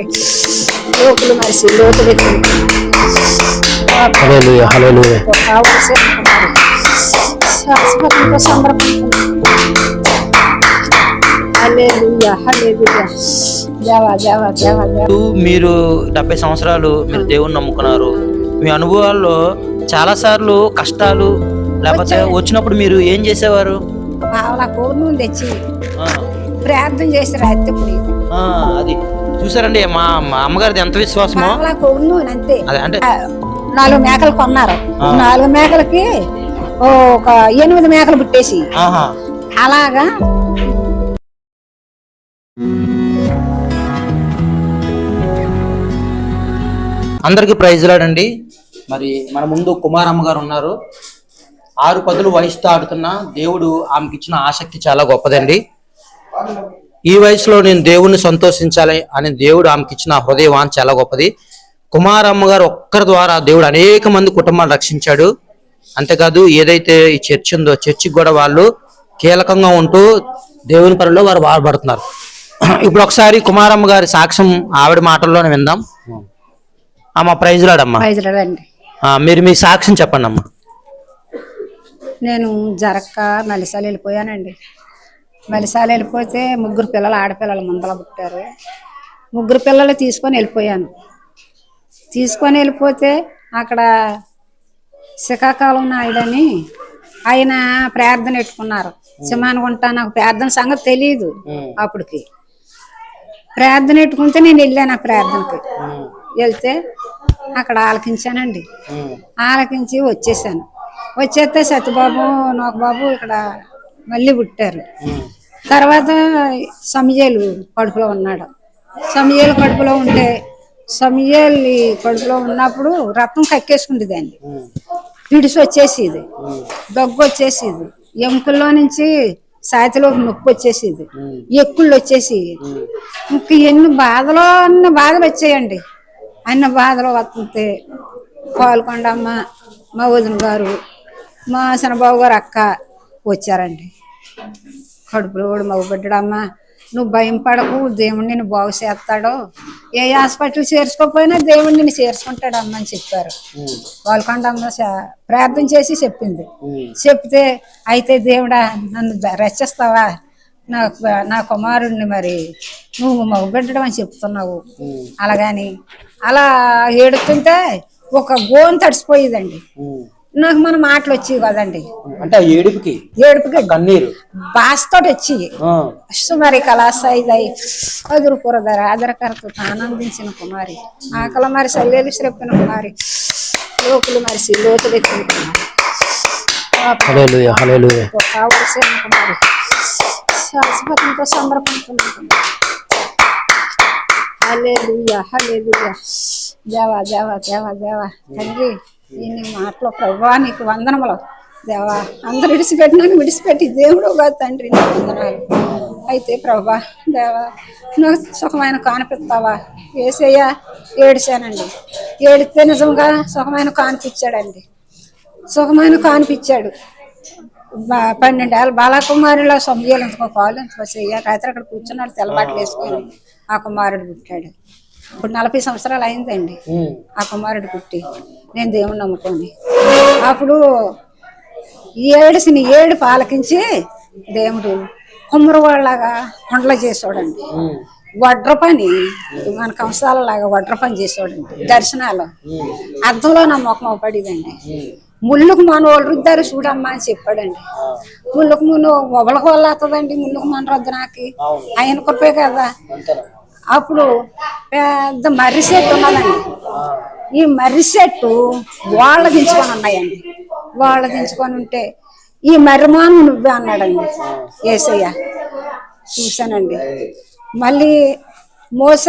లోకులు మరిసి లోతులు మీరు డెబ్బై సంవత్సరాలు మీరు దేవుని నమ్ముకున్నారు. మీ అనుభవాల్లో చాలా సార్లు కష్టాలు లేకపోతే వచ్చినప్పుడు మీరు ఏం చేసేవారు? తెచ్చి ఆ, ప్రార్థన చేసి రాత్రి అది. చూసారండి మా అమ్మగారిది ఎంత విశ్వాసమో? అంతే. అంటే నాలుగు మేకలు కొన్నారు. నాలుగు మేకలకి ఓ ఒక ఎనిమిది మేకలు పుట్టేసి. ఆహా. అలాగా. అందరికి ప్రైజ్ లాడండి. మరి మన ముందు కుమారమ్మ గారు ఉన్నారు. ఆరు పదులు వయసుతో ఆడుతున్న దేవుడు ఆమెకి ఇచ్చిన ఆసక్తి చాలా గొప్పదండి. ఈ వయసులో నేను దేవుణ్ణి సంతోషించాలి అని దేవుడు ఆమెకి ఇచ్చిన హృదయ వాంఛ చాలా గొప్పది. కుమారమ్మ గారు ఒక్కరి ద్వారా దేవుడు అనేక మంది కుటుంబాలు రక్షించాడు. అంతేకాదు ఏదైతే ఈ చర్చ్ ఉందో చర్చికి కూడా వాళ్ళు కీలకంగా ఉంటూ దేవుని పనిలో వారు బాధపడుతున్నారు ఇప్పుడు ఒకసారి కుమారమ్మ గారి సాక్ష్యం ఆవిడ మాటల్లోనే విందాం. అమ్మ ప్రైజ్ లాడమ్మా మీరు మీ సాక్ష్యం చెప్పండి అమ్మా నేను జరక్క మలిసాలు వెళ్ళిపోయానండి. మలిసాలు వెళ్ళిపోతే ముగ్గురు పిల్లలు ఆడపిల్లలు ముందల పుట్టారు. ముగ్గురు పిల్లలు తీసుకొని వెళ్ళిపోయాను. తీసుకొని వెళ్ళిపోతే అక్కడ శ్రీకాకుళం నాయుడని ఆయన ప్రార్థన పెట్టుకున్నారు. సింహానుకుంటా నాకు ప్రార్థన సంగతి తెలియదు అప్పటికి. ప్రార్థన పెట్టుకుంటే నేను వెళ్ళాను ఆ ప్రార్థనకి. వెళ్తే అక్కడ ఆలకించానండి. ఆలకించి వచ్చేసాను. వచ్చేస్తే సత్యబాబు నాకు బాబు ఇక్కడ మళ్ళీ పుట్టారు. తర్వాత సమయలు కడుపులో ఉన్నాడు. సమయలు కడుపులో ఉంటే సమయలు కడుపులో ఉన్నప్పుడు రక్తం కక్కేసుకుంది దాన్ని పిడిసి వచ్చేసేది. దగ్గు వచ్చేసేది. ఎముకల్లో నుంచి సాతిలోకి నొప్పి వచ్చేసేది. ఎక్కుళ్ళు వచ్చేసి ఇంక ఎన్ని బాధలు అన్న బాధలు వచ్చాయండి. అన్న బాధలు వస్తుంటే పాల్కొండమ్మ మా వదిన గారు మా శనబాబు గారు అక్క వచ్చారండి. కడుపులో కూడా మగబడ్డాడమ్మ నువ్వు భయం పడకు దేవుడు నిన్ను బాగు చేస్తాడు. ఏ హాస్పిటల్ చేర్చుకోకపోయినా దేవుడు నిన్ను చేర్చుకుంటాడమ్మ అని చెప్పారు. పాల్కొండమ్మ చ- ప్రార్థన చేసి చెప్పింది. చెప్తే అయితే దేవుడా నన్ను ద- రక్షిస్తావా? నా నా కుమారుడిని మరి నువ్వు మగబెట్టడం అని చెప్తున్నావు. అలాగని అలా ఏడుతుంటే ఒక గోన్ తడిసిపోయేదండి. నాకు మన మాటలు వచ్చేవి కదండి. అంటే ఏడుపుకి? ఏడుపుకి. కన్నీరు? బాస్తోటి వచ్చి సుమారి కళాసాయిదై అదురు పురధర ఆదరకరతో ఆనందించిన కుమారి ఆకల మరి సల్లేలు శ్రెప్పిన కుమారి లోకులు మరిసి లోతులు ఎత్తిన కుమారి. కావలసిన కుమారి. శాశ్వతంతో సంబరపడుతున్న హల్లెలూయా హల్లెలూయా. దేవా దేవా దేవా దేవా తండ్రి ఈ మాటలో. ప్రభా నీకు వందనములు. దేవా అందరు విడిచిపెట్టినాను విడిచిపెట్టి దేవుడు కాదు తండ్రి నీకు వందనాలు. అయితే ప్రభా దేవా నువ్వు సుఖమైన కానిపిస్తావా ఏసయ్యా ఏడిచానండి. ఏడితే నిజంగా సుఖమైన కానిపించాడండి సుఖమైన కానిపించాడు పన్నెండు పన్నెండేళ్ళ బాలకుమారిలో సొమ్మియలు ఇంకో కాలు ఇంకో చెయ్య. రాత్రి అక్కడ కూర్చున్నాడు తెల్లబాట్లు వేసుకొని ఆ కుమారుడు పుట్టాడు. ఇప్పుడు నలభై సంవత్సరాలు అయిందండి. ఆ కుమారుడు పుట్టి నేను దేవుణ్ణి నమ్ముకొని అప్పుడు ఏడుసిన ఏడు పాలకించి దేవుడు కుమ్మరవాళ్ళలాగా కొండలు చేసాడండి వడ్ర పని మన కంసాలలాగా వడ్ర పని చేసాడండి దర్శనాలు అద్దంలో నా ముఖం పడిదండి. ముళ్ళుకు మన వాళ్ళు రుద్దారు చూడమ్మా అని చెప్పాడండి. ముళ్ళుకు మును ఒబలకు వల్ల అవుతుందండి ముళ్ళుకు మన రద్దు నాకు. ఆయన కృపే కదా. అప్పుడు పెద్ద మర్రి చెట్టు ఉన్నదండి. ఈ మర్రి చెట్టు వాళ్ళ దించుకొని ఉన్నాయండి. వాళ్ళ దించుకొని ఉంటే ఈ మర్రిమాను నువ్వే అన్నాడండి. ఏసయ్య చూశానండి. మళ్ళీ మోస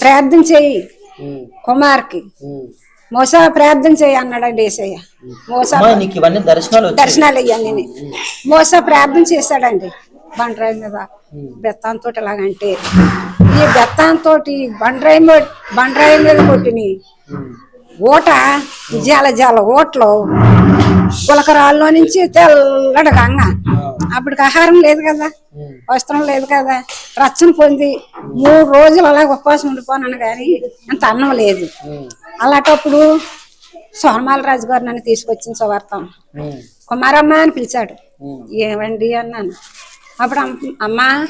ప్రార్థన చేయి కుమార్కి. మోస ప్రార్థన చేయి అన్నాడండి ఏసయ్య. మోస అమ్మా, నీకు ఇవన్నీ దర్శనాలు. దర్శనాలు అయ్యాన్ని మోస ప్రార్థన చేశాడండి. బండరాయి మీద బెత్తంతో ఇలాగంటే ఈ బెత్తంతో బండరాయి బండరాయి మీద కొట్టిని ఊట జాల జాల ఊటలో గులకరాల్లో నుంచి తెల్లటి గంగ. అప్పటికి ఆహారం లేదు కదా వస్త్రం లేదు కదా రచ్చన పొంది మూడు రోజులు అలాగ ఉపవాసం ఉండిపోనాను కానీ అంత అన్నం లేదు. అలాంటప్పుడు సోనమాల రాజు గారు నన్ను తీసుకొచ్చిన సువార్తం. కుమారమ్మ అని పిలిచాడు. ఏమండి అన్నాను. అప్పుడు అమ్మ-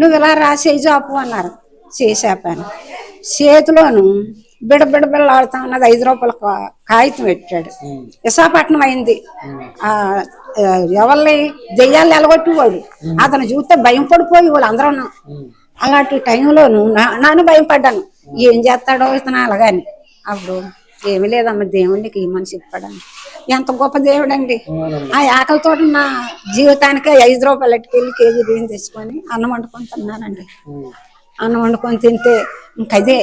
నువ్వు ఇలా రాసేయి జాపు అన్నారు. చేసాపాను చేతిలోను బిడ బిడ బిళ్ళాడుతా ఉన్నది ఐదు రూపాయల కా- కాగితం పెట్టాడు. విశాఖపట్నం అయింది. ఎవరిని దెయ్యాలు ఎలగొట్టేవాడు. అతను చూస్తే భయం పడిపోయి వాళ్ళు అందరూ అలాంటి టైంలోను నా- నాన్న భయపడ్డాను ఏం చేస్తాడో ఇతను అలాగని. అప్పుడు ఏమీ లేదమ్మ దేవుడికి ఈ మనిషి ఇప్పడాను ఎంత గొప్ప దేవుడండి. ఆ ఆకలితో నా జీవితానికి ఐదు రూపాయలు ఎట్టుకెళ్ళి కేజీ బియ్యం తెచ్చుకొని అన్నం వండుకొని తిన్నానండి. అన్నం వండుకొని తింటే ఇంకదే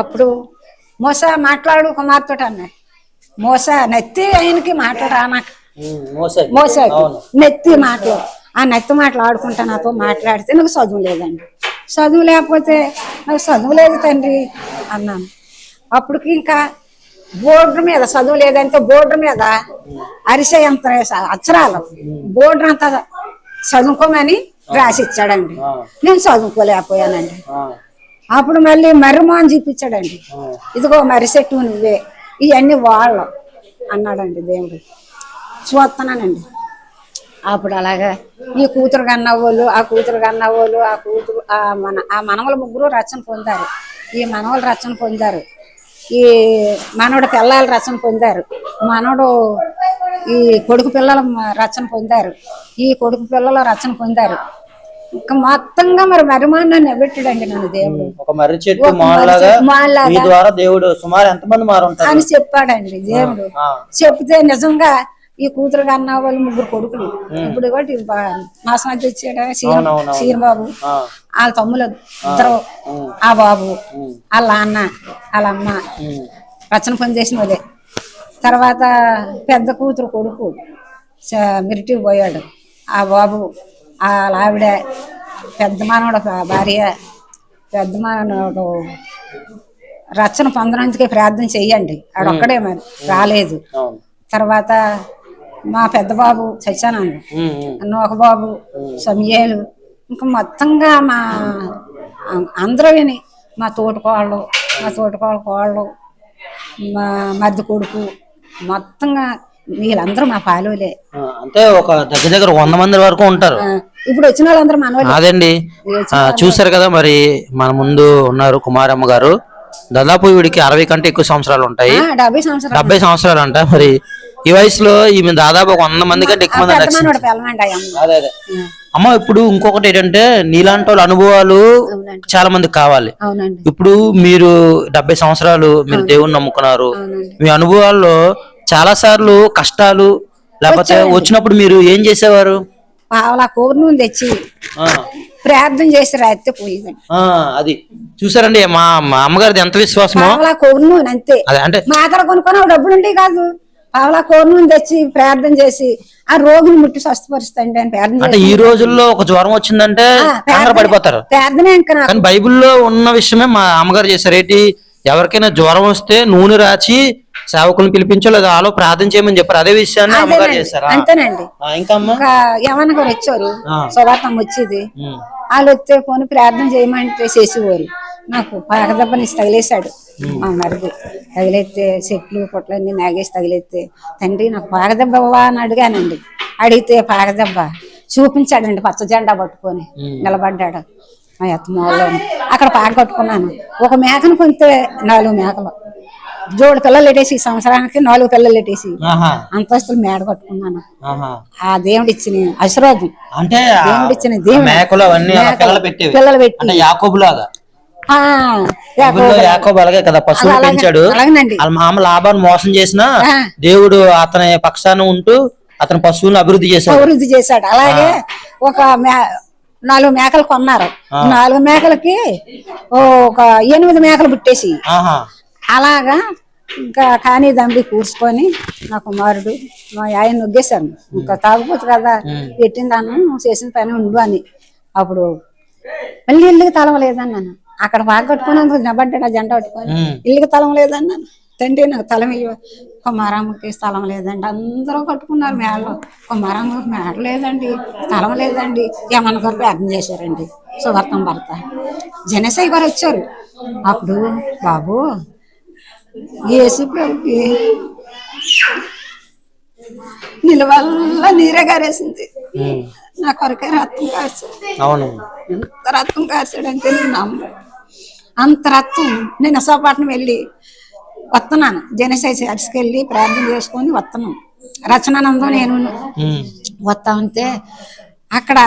అప్పుడు మోస మాట్లాడు కుమార్తె అన్నాడు మోస నెత్తి ఆయనకి మాట్లాడా నాకు. మోసే నెత్తి మాటలు ఆ నెత్తి మాటలు ఆడుకుంటా నాతో మాట్లాడితే నాకు చదువు లేదండి. చదువు లేకపోతే నాకు చదువు లేదు తండ్రి అన్నాను. అప్పటికి ఇంకా బోర్డు మీద చదువు లేదంటే బోర్డు మీద అరిసే అంత అక్షరాలు. బోర్డు అంతా చదువుకోమని రాసి ఇచ్చాడండి నేను చదువుకోలేకపోయానండి. అప్పుడు మళ్ళీ మర్రిమోహన్ చూపించాడండి. ఇదిగో మర్రి చెట్టు నువ్వే. ఇవన్నీ వాళ్ళు అన్నాడండి దేవుడు. చూస్తున్నానండి అప్పుడు అలాగా ఈ కూతురు కన్నవాళ్ళు ఆ కూతురు కన్నవాళ్ళు ఆ కూతురు ఆ మన ఆ మనవల ముగ్గురు రచన పొందారు. ఈ మనవలు రచన పొందారు. ఈ మనవడు పిల్లలు రచన పొందారు. మనవడు ఈ కొడుకు పిల్లలు రచన పొందారు. ఈ కొడుకు పిల్లలు రచన పొందారు. ఇంకా మొత్తంగా మరి మరిమాన్ని నిలబెట్టాడండి నన్ను దేవుడు. ఒక మర్రి చెట్టు ద్వారా దేవుడు సుమారు ఎంతమంది అని చెప్పాడండి దేవుడు. చెప్తే నిజంగా ఈ కూతురు కన్నా వాళ్ళు ముగ్గురు కొడుకులు. ఇప్పుడు ఒకటి నాశనం తెచ్చాడు. సీరబాబు ఆ, వాళ్ళ తమ్ములు ఇద్దరు. ఆ బాబు వాళ్ళ అన్న వాళ్ళ అమ్మ. రచన పని చేసిన వాళ్ళే. తర్వాత పెద్ద కూతురు కొడుకు మిలిటరీకి పోయాడు. ఆ బాబు వాళ్ళ ఆవిడ పెద్ద మానవుడు భార్య. పెద్ద మానవుడు. రచన పొందడానికి ప్రార్థన చెయ్యండి. ఆడొక్కడే మరి. రాలేదు. తర్వాత మా పెద్ద బాబు సత్యానంద ఉమ్, ఉమ్. నూక బాబు సమయాలు ఇంకా మొత్తంగా మా అందరూ విని మా తోటకోళ్ళు మా తోటకోళ్ళ కోళ్ళు మా మద్ది కొడుకు మొత్తంగా వీళ్ళందరూ మా పాలులే. అంటే ఒక దగ్గర దగ్గర వంద మంది వరకు ఉంటారు. ఇప్పుడు వచ్చిన వాళ్ళందరూ మనవాళ్ళు. అదండి? ఆ, చూశారు కదా మరి మన ముందు ఉన్నారు కుమారమ్మ గారు. దాదాపు వీడికి అరవై కంటే ఎక్కువ సంవత్సరాలు ఉంటాయి. ఆ, డెబ్బై సంవత్సరాలు. డెబ్బై సంవత్సరాలు అంట. మరి ఈ వయసులో ఈమె దాదాపు ఒక వంద మంది కంటే ఎక్కువ మంది అమ్మ అదే అదే. అమ్మ ఇప్పుడు ఇంకొకటి ఏంటంటే నీలాంటి వాళ్ళ అనుభవాలు చాలా మందికి కావాలి. ఇప్పుడు మీరు డెబ్బై సంవత్సరాలు మీరు దేవుణ్ణి నమ్ముకున్నారు. మీ అనుభవాల్లో చాలా సార్లు కష్టాలు లేకపోతే వచ్చినప్పుడు మీరు ఏం చేసేవారు? పావలా కూర నూనె తెచ్చి ఆ, ప్రార్థన చేసి రాస్తే పోయిందండి ఆ, అది. చూసారండి మా మా అమ్మగారిది ఎంత విశ్వాసమో? పావలా కూర నూనె అంతే అంటే మా దగ్గర కొనుక్కొని డబ్బులు ఉంటాయి కాదు. పావలా కూర నూనె తెచ్చి ప్రార్థన చేసి ఆ రోగిని ముట్టి స్వస్థపరుస్తాండి అని ప్రార్థన అంటే ఈ రోజుల్లో ఒక జ్వరం వచ్చిందంటే పడిపోతారు. ప్రార్థనే ఇంకా బైబిల్లో ఉన్న విషయమే మా అమ్మగారు చేశారు. ఏంటి? ఎవరికైనా జ్వరం వస్తే నూనె రాచి సేవకులను పిలిపించో లేదా ఆలో ప్రార్థన చేయమని చెప్పారు. అదే విషయాన్ని అమ్మగారు చేశారా? అంతేనండి. ఇంకా యవన గారు వచ్చారు. సువార్తం వచ్చేది వాళ్ళు వస్తే పోని ప్రార్థన చేయమంటే చేసేవారు. నాకు పాకదెబ్బని తగిలేశాడు. మా మరిది. తగిలేస్తే చెట్లు పొట్లన్నీ నాగేసి తగిలేస్తే తండ్రి నాకు పాకదెబ్బ ఇవ్వవా అని అడిగానండి. అడిగితే పాకదెబ్బ చూపించాడండి పచ్చ జెండా పట్టుకొని నిలబడ్డాడు. మా ఎత్తమూలలో అక్కడ పాక కట్టుకున్నాను. ఒక మేకను కొంటే నాలుగు మేకలు. జోడు పిల్లలు పెట్టేసి ఈ సంవత్సరానికి నాలుగు పిల్లలు పెట్టేసి అంతస్తులు మేడ కట్టుకున్నాను. ఆ దేవుడు ఇచ్చిన ఆశీర్వాదం అంటే దేవుడు ఇచ్చిన దేవుడు. పిల్లలు పెట్టి అంటే యాకోబు. అలాగే కదా పశువులు పెంచాడు. వాళ్ళ మామ లాభాన్ని మోసం చేసినా. దేవుడు అతని పక్షాన ఉంటూ అతని పశువులను అభివృద్ధి చేశాడు. అభివృద్ధి చేశాడు. అలాగే ఒక మే నాలుగు మేకలు కొన్నారు. నాలుగు మేకలకి ఓ ఒక ఎనిమిది మేకలు పుట్టేసి. అలాగా ఇంకా కానీ దండి కూర్చుకొని నా కుమారుడు మా ఆయన నొగ్గేశాను ఇంకా తాగుపోతు కదా పెట్టిందాను చేసిన పని ఉండు అని. అప్పుడు మళ్ళీ ఇల్లుకి తలం లేదన్నాను అక్కడ బాగా కట్టుకున్నందుకు నిలబడ్డాడు ఆ జెండా పట్టుకొని. ఇల్లుకి తలం లేదన్నాను తండ్రి నాకు తలం ఇవ్వ. కుమారమ్మకి స్థలం లేదండి. అందరూ పట్టుకున్నారు మేడలో. కుమారమ్మకి మేడ లేదండి. స్థలం లేదండి. ఏమన్నా గారు ప్రార్థన చేశారండి. సువర్తం భర్త జనసయ్య గారు వచ్చారు. అప్పుడు బాబు ప్రభుకి నిలవల్ల నీరే గారేసింది. నా కొరకే కాల్చాడు. అవును. ఎంత రక్తం కాల్చాడంటే నేను నమ్మ అంత రక్తం నేను అసోపట్నం వెళ్ళి వస్తున్నాను జనసేన చర్చికి వెళ్ళి ప్రార్థన చేసుకొని వస్తున్నాను రచనానందం నేను. వస్తా ఉంటే అక్కడ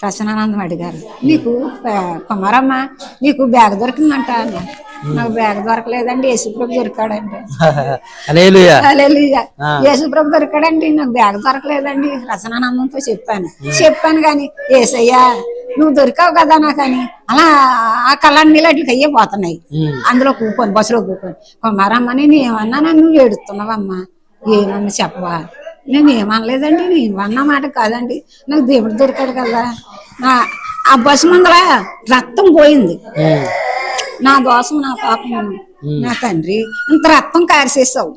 రచనానందం అడిగారు. నీకు కుమారమ్మ నీకు బ్యాగ్ దొరికిందంట. నాకు బ్యాగ్ దొరకలేదండి యేసుప్రభు దొరికాడండి. యేసుప్రభు దొరికాడండి నాకు బ్యాగ్ దొరకలేదండి రచనానందంతో చెప్పాను. చెప్పాను కానీ ఏసయ్యా నువ్వు దొరికావు కదా నాకని అలా ఆ కళ్ళ నీళ్ళకి అయ్యే పోతున్నాయి. అందులో కూకొని బస్సులో కూకొని. కుమారమ్మని నేను ఏమన్నా నువ్వు ఏడుస్తున్నావమ్మా? ఏమన్నా చెప్పవా? నేను ఏమనలేదండి నేను అన్న మాట కాదండి. నాకు దేవుడు దొరికాడు కదా. ఆ బస్సు ముందర రక్తం పోయింది. నా దోషం నా పాపం నా తండ్రి ఇంత రక్తం కారిసేసావు.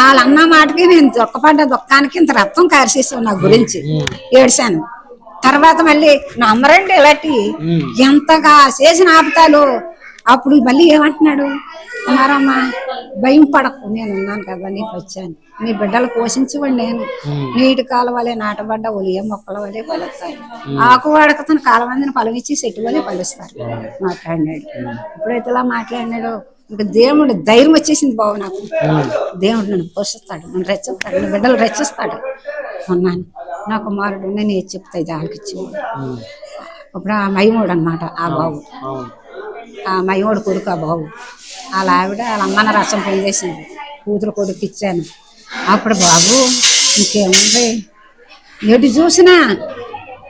వాళ్ళన్న మాటకి నేను దుఃఖపడ్డ దుఃఖానికి ఇంత రక్తం కారిసేసావు నా గురించి. ఏడ్చాను. తర్వాత మళ్ళీ నమ్మరండి ఇలాంటి ఎంతగా చేసిన ఆపుతాలు అప్పుడు మళ్ళీ ఏమంటున్నాడు? కుమారమ్మ భయం పడకు నేను ఉన్నాను కదా నీకు వచ్చాను. నీ బిడ్డలు పోషించవండి నేను. నీటి కాలువలే నాటబడ్డ ఒలియ మొక్కల వలె పలుస్తాయి ఆకు వాడకతను కాలమందిని పలవిచ్చి చెట్టు వలె పలుస్తారు. మాట్లాడినాడు. ఎప్పుడైతే ఇలా మాట్లాడినాడో. ఇంకా దేవుడు ధైర్యం వచ్చేసింది బాబు నాకు. దేవుడు నన్ను పోషిస్తాడు నన్ను రెచ్చిస్తాడు నా బిడ్డలు రెచ్చిస్తాడు అన్నాను. నా కుమారుడు నేను ఏది చెప్తా ఇది ఆలకిచ్చి అప్పుడు ఆ మైమూడు అనమాట ఆ బాబు. ఆ మైమూడు కొడుకు ఆ బాబు. వాళ్ళ ఆవిడ వాళ్ళ అమ్మన రసం పొందేసింది. కూతురు కొడుకు ఇచ్చాను. అప్పుడు బాబు ఇంకేముంది? ఎటు చూసినా?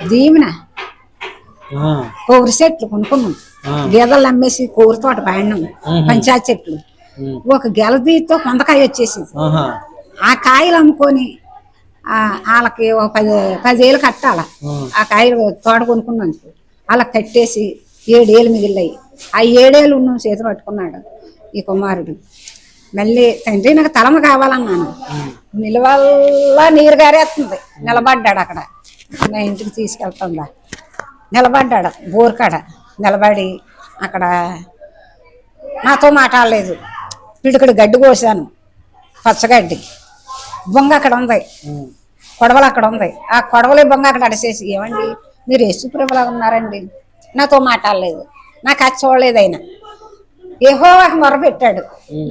దీవెన. కొబ్బరి చెట్లు కొనుక్కున్నాం. గేదెలు అమ్మేసి కొబ్బరి తోట పాడినాం పంచాయతీ చెట్లు. ఒక గెలదీతో కొందకాయ వచ్చేసింది. ఆ కాయలు అమ్ముకొని వాళ్ళకి ఒక పది పదేళ్ళు కట్టాల. ఆ. కాయలు తోట కొనుక్కున్నందుకు వాళ్ళకి కట్టేసి ఏడేళ్ళు మిగిలినాయి. ఆ ఏడేళ్ళు ఉన్న చేతి పట్టుకున్నాడు ఈ కుమారుడు. మళ్ళీ తండ్రి నాకు తలమ కావాలన్నాను. నిలవల్లా నీరు గారేస్తుంది. నిలబడ్డాడు అక్కడ. నా ఇంటికి తీసుకెళ్తుందా? నిలబడ్డాడు. బోర్కాడ. నిలబడి అక్కడ నాతో మాట్లాడలేదు. పిడికడు గడ్డి కోసాను పచ్చగడ్డి. బొంగ అక్కడ ఉంది. కొడవలు అక్కడ ఉంది. ఆ కొడవలే బొంగ అక్కడ అడిసేసి ఏమండి? మీరు యశుప్రభులా ఉన్నారండి. నాతో మాట్లాడలేదు. నాకు అది చూడలేదు ఆయన. ఏహోవాకి మొరపెట్టాడు.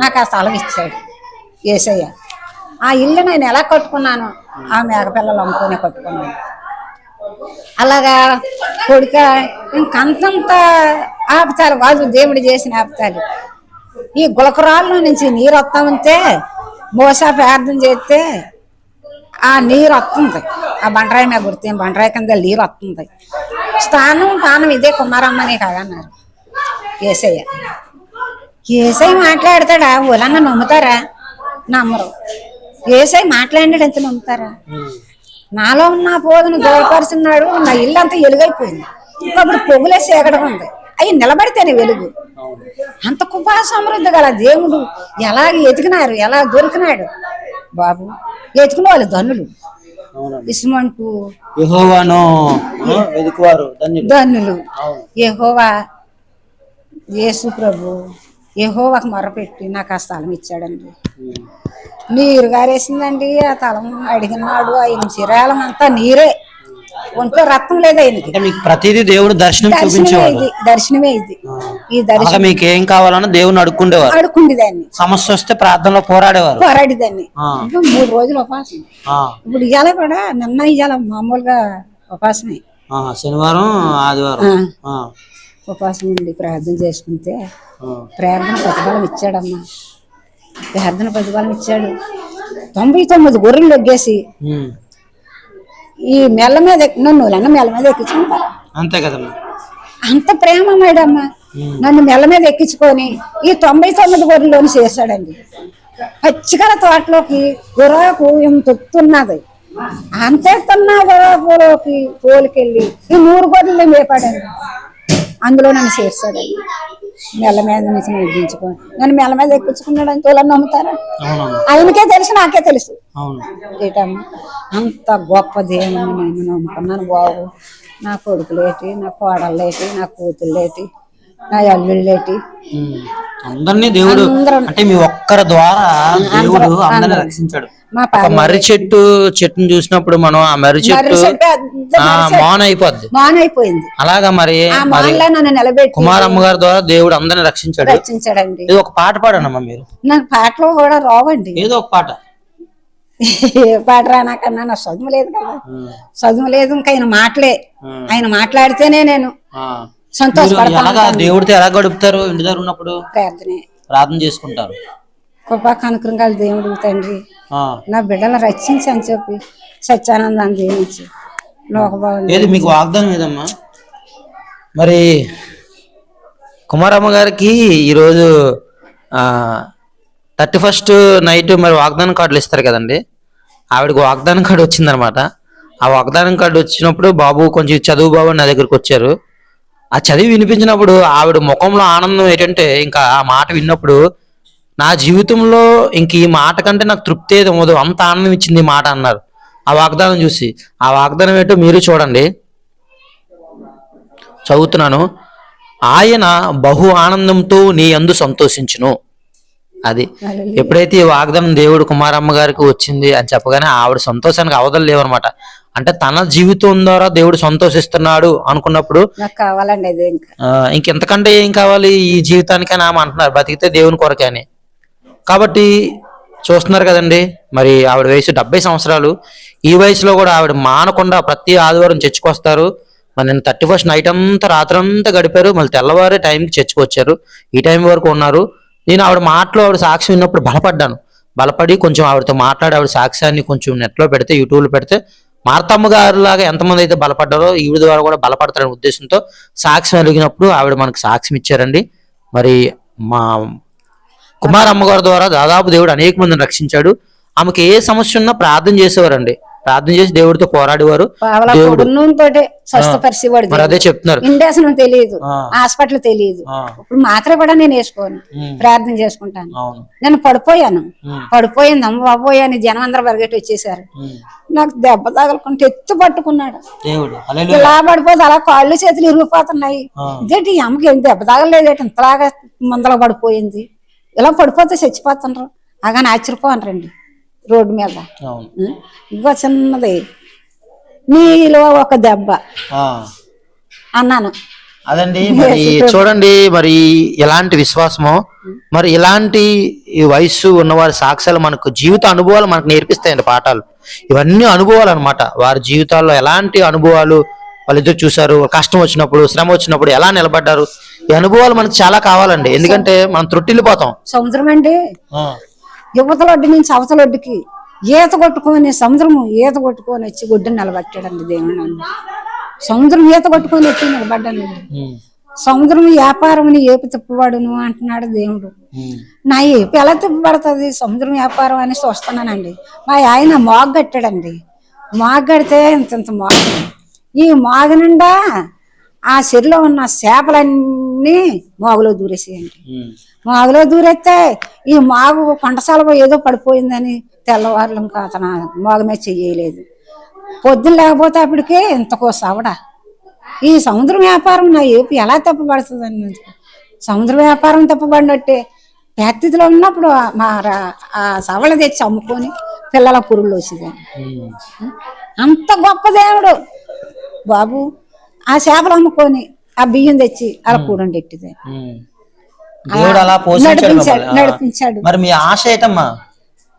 నాకు ఆ స్థలం ఇచ్చాడు. ఏసయ్య ఆ ఇల్లు నేను ఎలా కట్టుకున్నాను? ఆ మేకపిల్లలు అమ్ముకునే కట్టుకున్నాను. అలాగా కొడుక ఇంకంతంత ఆపుతారు వాళ్ళు దేవుడు చేసిన ఆపుతారు ఈ గులకరాల్లో నుంచి నీరు వస్తా ఉంటే మోసా ప్రార్థన చేస్తే ఆ నీరు వస్తుంది. ఆ బండరాయి మీద గుర్తు బండరాయి కింద నీరు వస్తుంది. స్థానం స్థానం ఇదే కుమారమ్మనే కాదన్నారు. ఏసయ్య ఏసై మాట్లాడతాడా? ఊలన్న నమ్ముతారా? నమ్మరు. ఏసై మాట్లాడాడు ఎంత నమ్ముతారా. నాలో ఉన్న పోదును దూరపరుచున్నాడు నా ఇల్లు అంతా ఎలుగైపోయింది. ఇప్పుడు పొగులే సేకడం ఉంది. అవి నిలబడితేనే వెలుగు. అంత కృపా సమృద్ధి గల దేవుడు ఎలా ఎతికినారు ఎలా దొరికినాడు? బాబు ఎతికిన వాళ్ళు ధనులు. ఇసుమంటు ధనులు. యెహోవా యేసు ప్రభు. యెహోవాకు మొరపెట్టి నాకు ఆ స్థలం ఇచ్చాడండి. నీరు గారేసిందండి ఆ తలం అడిగినాడు ఆయన చిరాలం అంతా నీరే. ఒంట్లో రక్తం లేదు ఆయనకి. మీకు ప్రతిదీ దేవుడు దర్శనం దర్శనమే చూపించేవాడు. ఇది దర్శనమే ఇది. ఈ దర్శనం. మీకు ఏం కావాలన్నా దేవుని అడుక్కుండేవారు. ఆడుకుండేదాన్ని సమస్య వస్తే ప్రార్థనలో పోరాడేవారు. పోరాడిదాన్ని. మూడు రోజులు ఉపాసం ఇప్పుడు ఇవాళ కూడా నిన్న ఇవాళ మామూలుగా ఉపాసమే శనివారం ఆదివారం. ఉపాసం ఉండి ప్రార్థన చేసుకుంటే. ప్రార్థన ప్రతిఫలం ఇచ్చాడమ్మా. ప్రార్థన ప్రతిఫలం ఇచ్చాడు. తొంభై తొమ్మిది గొర్రెలు లొగ్గేసి. ఈ మెల్ల మీద నన్ను నన్ను మెల్ల మీద ఎక్కించుకుంటారు అంతే కదమ్మా. అంత ప్రేమ మేడమ్మ. నన్ను మెల్ల మీద ఎక్కించుకొని ఈ తొంభై తొమ్మిది గొర్రెలోని చేశాడండి. పచ్చికల తోటలోకి గురాకు ఇంత తొత్తున్నది అంతేస్తున్న గురాకులోకి తోలుకెళ్ళి ఈ నూరు గొర్రెలు మేపాడండి. అందులో నన్ను చేర్చాడండి మెల్ల మీద నుంచి ముగించుకో నన్ను మెల్ల మీద ఎక్కించుకున్నాడు అని తోలని నమ్ముతారా? ఆయనకే తెలుసు నాకే తెలుసు. ఏటమ్మా అంత గొప్ప దేవుని నేను నమ్ముకున్నాను బాబు. నా కొడుకులేటి నా కోడళ్ళేటి నా కూతుళ్ళేటి. నా అల్లుళ్ళేటి. అందరినీ దేవుడు అంటే మీ ఒక్కరి ద్వారా దేవుడు అందరిని రక్షించాడు. ఒక మర్రి చెట్టు చెట్టును చూసినప్పుడు మనం ఆ మర్రి చెట్టు మౌన అయిపోద్ది. మానైపోయింది. అలాగా మరి కుమారమ్మ గారి ద్వారా దేవుడు అందరిని రక్షించాడు. ఇది ఒక పాట పాడనమ్మా మీరు. నాకు పాటలు కూడా రావండి. ఏదో ఒక పాట. ఏ పాట రానాకన్నా నా చదువు లేదు కదా. చదువు లేదు ఇంకా ఆయన మాటలే. ఆయన మాట్లాడితేనే నేను సంతోషపడతాను దేవుడితో ఎలా గడుపుతారు? ఇంటి దగ్గర ఉన్నప్పుడు ప్రార్థనే. ప్రార్థన చేసుకుంటారు. కృపా కనుకరంగాలు దేవుడు తండ్రి. నా బిడ్డలు రక్షించి అని చెప్పి సత్యానందాన్ని దీవించి లోకభావం ఏది మీకు వాగ్దానం ఏదమ్మా? మరి కుమారమ్మ గారికి ఈరోజు థర్టీ ఫస్ట్ నైట్ మరి వాగ్దానం కార్డులు ఇస్తారు కదండి. ఆవిడకి వాగ్దానం కార్డు వచ్చిందనమాట. ఆ వాగ్దానం కార్డు వచ్చినప్పుడు బాబు కొంచెం చదువు బాబు నా దగ్గరికి వచ్చారు. ఆ చదివి వినిపించినప్పుడు ఆవిడ ముఖంలో ఆనందం ఏంటంటే ఇంకా ఆ మాట విన్నప్పుడు నా జీవితంలో ఇంక ఈ మాట కంటే నాకు తృప్తి ఏది ఉండదు అంత ఆనందం ఇచ్చింది ఈ మాట అన్నారు. ఆ వాగ్దానం చూసి ఆ వాగ్దానం ఏంటో మీరు చూడండి. చదువుతున్నాను ఆయన బహు ఆనందంతో నీ అందు సంతోషించును. అది ఎప్పుడైతే ఈ వాగ్దానం దేవుడు కుమారమ్మ గారికి వచ్చింది అని చెప్పగానే ఆవిడ సంతోషానికి అవధలు లేవన్నమాట. అంటే తన జీవితం ద్వారా దేవుడు సంతోషిస్తున్నాడు అనుకున్నప్పుడు నాకు కావాలండి అదే ఇంకా. ఆ, ఇంకెంతకంటే ఏం కావాలి? ఈ జీవితానికని ఆమె అంటున్నారు బతికితే దేవుని కొరకే అని. కాబట్టి చూస్తున్నారు కదండి మరి ఆవిడ వయసు డెబ్బై సంవత్సరాలు. ఈ వయసులో కూడా ఆవిడ మానకుండా ప్రతి ఆదివారం చర్చకొస్తారు. మరి నేను థర్టీ ఫస్ట్ నైట్ అంతా రాత్రంతా గడిపారు. మళ్ళీ తెల్లవారే టైంకి చర్చకు వచ్చారు. ఈ టైం వరకు ఉన్నారు. నేను ఆవిడ మాటలో ఆవిడ సాక్షి విన్నప్పుడు బలపడ్డాను. బలపడి కొంచెం ఆవిడతో మాట్లాడి ఆవిడ సాక్ష్యాన్ని కొంచెం నెట్లో పెడితే యూట్యూబ్లో పెడితే మార్తమ్మ గారు లాగా ఎంతమంది అయితే బలపడ్డారో ఈవిడ ద్వారా కూడా బలపడతారనే ఉద్దేశంతో సాక్ష్యం అడిగినప్పుడు ఆవిడ మనకు సాక్ష్యం ఇచ్చారండి. మరి మా కుమారమ్మ గారి ద్వారా దాదాపు దేవుడు అనేక మందిని రక్షించాడు. ఆమెకి ఏ సమస్య ఉన్నా ప్రార్థన చేసేవారండి. ప్రార్థన చేసి దేవుడితో పోరాడేవారు. దేవుడు. స్వస్థపరిచేవాడు అదే చెప్తున్నారు. ఇండేసనం తెలియదు. హాస్పిటల్ తెలియదు ఇప్పుడు మాత్రం కూడా నేను వేసుకోను. ప్రార్థన చేసుకుంటాను. నేను పడిపోయాను. పడిపోయింది. అమ్మ బాబోయ్ అని జనం అందరూ పరిగెట్టి వచ్చేసారు. నాకు దెబ్బ తగలకుంటే ఎత్తు పట్టుకున్నాడు. ఇలా పడిపోతే అలా కాళ్ళు చేతులు ఇరిగిపోతున్నాయి. ఇదేంటి ఈ అమ్మకి ఏం దెబ్బ తగలలేదేంటి ఇంతలాగా ముందర పడిపోయింది? ఇలా పడిపోతే చచ్చిపోతుండ్రు. అగానే ఆశ్చర్యపోనరండి రోడ్డు మీద? ఇంకో చిన్నది. నీలో ఒక దెబ్బ. అన్నాను. అదండి మరి చూడండి మరి ఎలాంటి విశ్వాసమో. మరి ఇలాంటి వయస్సు ఉన్నవారి సాక్ష్యాలు మనకు జీవిత అనుభవాలు మనకు నేర్పిస్తాయండి పాఠాలు. ఇవన్నీ అనుభవాలు అనమాట వారి జీవితాల్లో ఎలాంటి అనుభవాలు వాళ్ళిద్దరు చూశారు కష్టం వచ్చినప్పుడు శ్రమ వచ్చినప్పుడు ఎలా నిలబడ్డారు. ఈ అనుభవాలు మనకు చాలా కావాలండి. ఎందుకంటే మనం త్రుట్టిల్లిపోతాం. సముద్రం అండి. ఆ, యువతల ఒడ్డు నుంచి అవతల ఒడ్డుకి ఈత కొట్టుకొని సముద్రము ఈత కొట్టుకొని వచ్చి ఒడ్డుని నిలబట్టాడండి దేవుడు నన్ను సముద్రం ఈత కొట్టుకొని వచ్చి నిలబడ్డానండి సముద్రం వ్యాపారం ఏపు తిప్పబడును అంటున్నాడు దేవుడు. నా ఏపు ఎలా తిప్పబడుతుంది? సముద్రం వ్యాపారం అని చూస్తున్నానండి మా ఆయన మాగు కట్టాడండి. మాగు కడితే ఇంత ఇంత మాగు. ఈ మాగు నిండా ఆ చెరులో ఉన్న చేపలన్నీ మాగులో దూరేసేయండి. మాగులో దూరేస్తే ఈ మాగు కొండసాలలో ఏదో పడిపోయిందని తెల్లవారులు ఇంకా అతను మాగు మీద చెయ్యలేదు. పొద్దున లేకపోతే అప్పటికే ఇంతకో సవడ. ఈ సముద్ర వ్యాపారం నా ఏపీ ఎలా తప్పబడుతుంది అని సముద్ర వ్యాపారం తప్పబడినట్టే పరిస్థితిలో ఉన్నప్పుడు మా రా- ఆ సవళ తెచ్చి అమ్ముకొని పిల్లల పురుగులు వచ్చేదాన్ని. అంత గొప్ప దేవుడు. బాబు ఆ చేపలు అమ్ముకొని ఆ బియ్యం తెచ్చి అలా కూడండి ఎట్టిదే ఉమ్. దేవుడు అలా పోషించాడు నడిపించాడు మిమ్మల్ని. ఆ. నడిపించాడు. మరి మీ ఆశ ఏటమ్మా?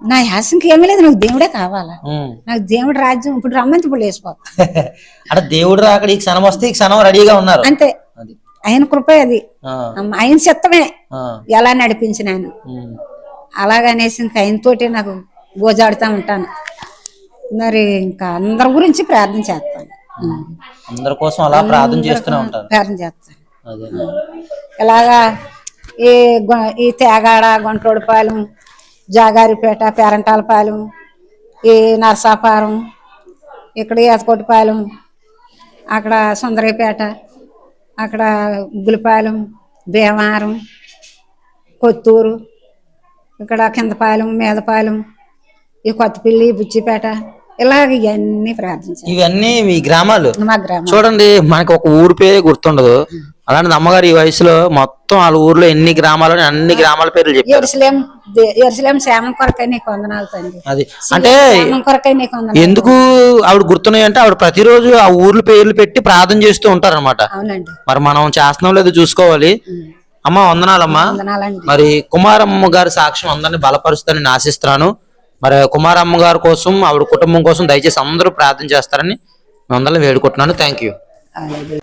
నా యాసంకి ఏమీ లేదు నాకు దేవుడే కావాలా. ఉమ్. నాకు దేవుడు రాజ్యం ఇప్పుడు రమ్మంతి ఇప్పుడు వేసిపోతా అంటే దేవుడు రాకడ ఈ క్షణం వస్తే ఈ క్షణం రెడీగా ఉన్నారు. అంతే. అది. ఆయన కృపే అది. ఆ, అమ్మ, ఆయన చిత్తమే. ఆ, ఎలా నడిపించిన ఆయన. ఉమ్. అలాగనేసి ఇంకా ఆయనతోటి నాకు గోజాడుతూ ఉంటాను. మరి ఇంకా అందరి గురించి ప్రార్థన చేస్తాను. అందరి కోసం అలా ప్రార్థన చేస్తూనే ఉంటారు. ప్రార్థన చేస్తాను. అదే. ఇలాగా ఈ గొ- ఈ తేగాడ గుంటోడిపాలెం జాగారిపేట పేరంటాలపాలెం ఈ నరసాపారం ఇక్కడ ఏతకోటిపాలెం అక్కడ సుందరిపేట అక్కడ గులిపాలెం భీమవరం కొత్తూరు ఇక్కడ కిందపాలెం మీదపాలెం ఈ కొత్తపల్లి బుచ్చిపేట ఇలాగ ఇవన్నీ ప్రార్థించాను ఇవన్నీ మీ గ్రామాలు? మా గ్రామం చూడండి మనకి ఒక ఊరి పేరే గుర్తుండదు. అలాంటి అమ్మగారు ఈ వయసులో మొత్తం వాళ్ళ ఊర్లో ఎన్ని గ్రామాలు అన్ని గ్రామాల పేర్లు చెప్పారు. ఎరుసలేం ఎరుసలేం శ్యామం కొరకై నీకు వందనాలు తండ్రి. అది. అంటే శ్యామం కొరకై నీకు వందనాలు. ఎందుకు ఆవిడ గుర్తున్నాయి అంటే ఆవిడ ప్రతిరోజు ఆ ఊర్ల పేర్లు పెట్టి ప్రార్థన చేస్తూ ఉంటారన్నమాట. అవునండి. మరి మనం చేస్తున్నాం లేదో చూసుకోవాలి. అమ్మ వందనాలమ్మా. వందనాలండి. మరి కుమారమ్మ గారి సాక్ష్యం అందరిని బలపరుస్తానని నేను ఆశిస్తున్నాను. మరి కుమారమ్మ గారి కోసం ఆవిడ కుటుంబం కోసం దయచేసి అందరూ ప్రార్థన చేస్తారని మేము వేడుకుంటున్నాను. థ్యాంక్ యూ అలాగే